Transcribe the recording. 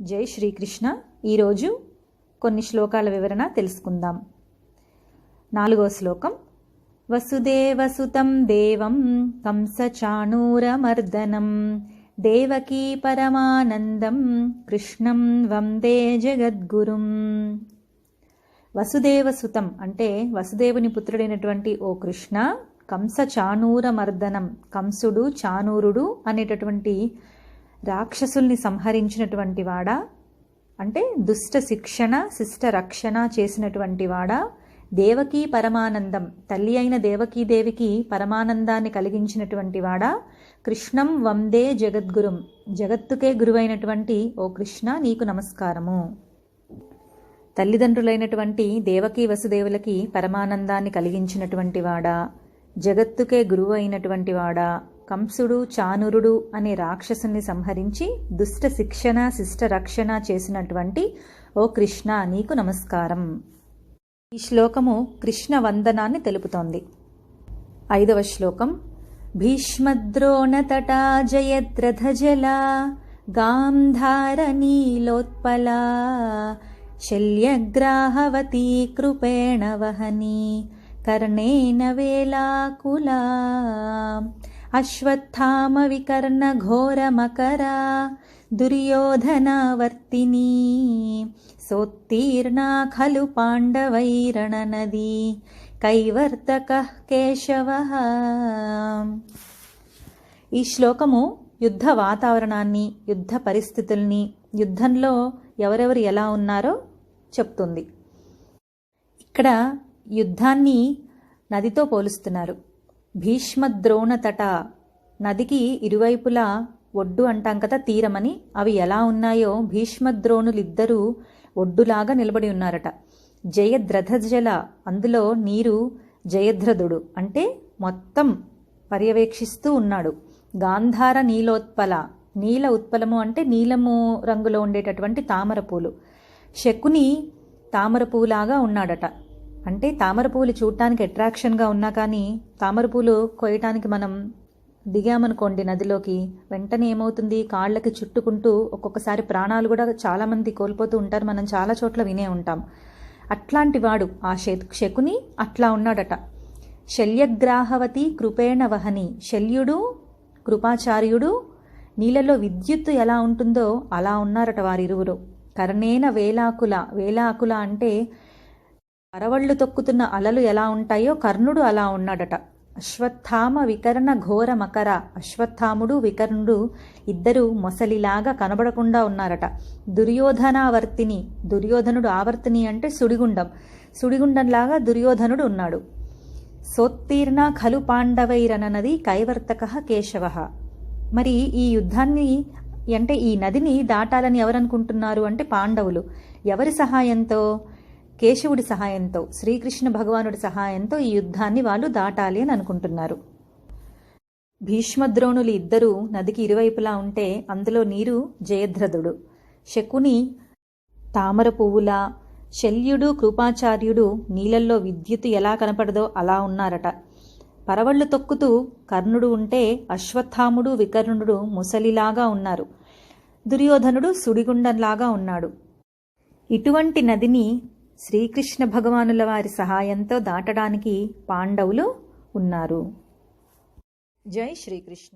జై శ్రీకృష్ణ. ఈరోజు కొన్ని శ్లోకాల వివరణ తెలుసుకుందాం. నాలుగో శ్లోకం. వసుదేవసుతం దేవం కంసచాణూరమర్దనం. దేవకీ పరమానందం కృష్ణం వందే జగద్గురుం. వసుదేవసుతం అంటే వసుదేవుని పుత్రుడైనటువంటి ఓ కృష్ణ కంస చానూరమర్దనం కంసుడు చానూరుడు అనేటటువంటి రాక్షసుల్ని సంహరించినటువంటి వాడా? అంటే దుష్ట శిక్షణ శిష్ట రక్షణ చేసినటువంటి వాడా? దేవకీ పరమానందం తల్లి అయిన దేవకీదేవికి పరమానందాన్ని కలిగించినటువంటి వాడా? కృష్ణం వందే జగద్గురుం జగత్తుకే గురువైనటువంటి ఓ కృష్ణ నీకు నమస్కారము. తల్లిదండ్రులైనటువంటి దేవకీ వసుదేవులకి పరమానందాన్ని కలిగించినటువంటి వాడా? జగత్తుకే గురువు అయినటువంటి వాడా? కంసుడు చానురుడు అనే రాక్షసుని సంహరించి దుష్ట శిక్షణ శిష్ట రక్షణ చేసినటువంటి ఓ కృష్ణ నీకు నమస్కారం. ఈ శ్లోకము కృష్ణ వందనాన్ని తెలుపుతోంది. ఐదవ శ్లోకం. భీష్మద్రోణతటా జయద్రథజలా గాంధారనీలోత్పలా శల్యగ్రాహవతీ కృపేణ వహని కర్ణేన వేలాకులా అశ్వత్థామ వికర్ణ ఘోరమకరా దుర్యోధనవర్తినీ సోత్తీర్ణా ఖలు పాండవైరణనదీ కైవర్తక కేశవ ఈ శ్లోకము యుద్ధ వాతావరణాన్ని యుద్ధ పరిస్థితుల్ని యుద్ధంలో ఎవరెవరు ఎలా ఉన్నారో చెప్తుంది. ఇక్కడ యుద్ధాన్ని నదితో పోలుస్తున్నారు. భీష్మద్రోణతట నదికి ఇరువైపులా ఒడ్డు అంటాం కదా తీరమని. అవి ఎలా ఉన్నాయో భీష్మద్రోణులిద్దరూ ఒడ్డులాగా నిలబడి ఉన్నారట. జయద్రథజల అందులో నీరు జయద్రథుడు అంటే మొత్తం పర్యవేక్షిస్తూ ఉన్నాడు. గాంధార నీలోత్పల నీల ఉత్పలము అంటే నీలము రంగులో ఉండేటటువంటి తామర పూలు శకుని తామర పువ్వులాగా ఉన్నాడట. అంటే తామర పువ్వులు చూడటానికి అట్రాక్షన్గా ఉన్నా కానీ తామర పూలు కొయ్యటానికి మనం దిగామనుకోండి నదిలోకి వెంటనే ఏమవుతుంది? కాళ్ళకి చుట్టుకుంటూ ఒక్కొక్కసారి ప్రాణాలు కూడా చాలామంది కోల్పోతూ ఉంటారు. మనం చాలా చోట్ల వినే ఉంటాం. అట్లాంటి వాడు ఆ శకుని అట్లా ఉన్నాడట. శల్యగ్రాహవతి కృపేణ వహని. శల్యుడు కృపాచార్యుడు నీళ్ళలో విద్యుత్తు ఎలా ఉంటుందో అలా ఉన్నారట వారిరువురు. కర్ణేన వేలాకుల వేలాకుల అంటే అరవళ్ళు తొక్కుతున్న అలలు ఎలా ఉంటాయో కర్ణుడు అలా ఉన్నాడట. అశ్వత్థామ వికర్ణ ఘోర మకర. అశ్వత్థాముడు వికర్ణుడు ఇద్దరు మొసలిలాగా కనబడకుండా ఉన్నారట. దుర్యోధనావర్తిని దుర్యోధనుడు ఆవర్తిని అంటే సుడిగుండం. సుడిగుండంలాగా దుర్యోధనుడు ఉన్నాడు. సోత్తీర్ణ ఖలు పాండవైరనది కైవర్తక కేశవ. మరి ఈ యుద్ధాన్ని అంటే ఈ నదిని దాటాలని ఎవరనుకుంటున్నారు అంటే పాండవులు. ఎవరి సహాయంతో? కేశవుడి సహాయంతో శ్రీకృష్ణ భగవానుడి సహాయంతో ఈ యుద్ధాన్ని వాళ్ళు దాటాలి అని అనుకుంటున్నారు. భీష్మద్రోణులు ఇద్దరూ నదికి ఇరువైపులా ఉంటే అందులో నీరు జయద్రథుడు శకుని తామర పువ్వులా శల్యుడు కృపాచార్యుడు నీళ్ళల్లో విద్యుత్ ఎలా కనపడదో అలా ఉన్నారట. పరవళ్ళు తొక్కుతూ కర్ణుడు ఉంటే అశ్వత్థాముడు వికర్ణుడు ముసలిలాగా ఉన్నారు. దుర్యోధనుడు సుడిగుండంలాగా ఉన్నాడు. ఇటువంటి నదిని శ్రీకృష్ణ భగవానుల వారి సహాయంతో దాటడానికి పాండవులు ఉన్నారు. జై శ్రీకృష్ణ.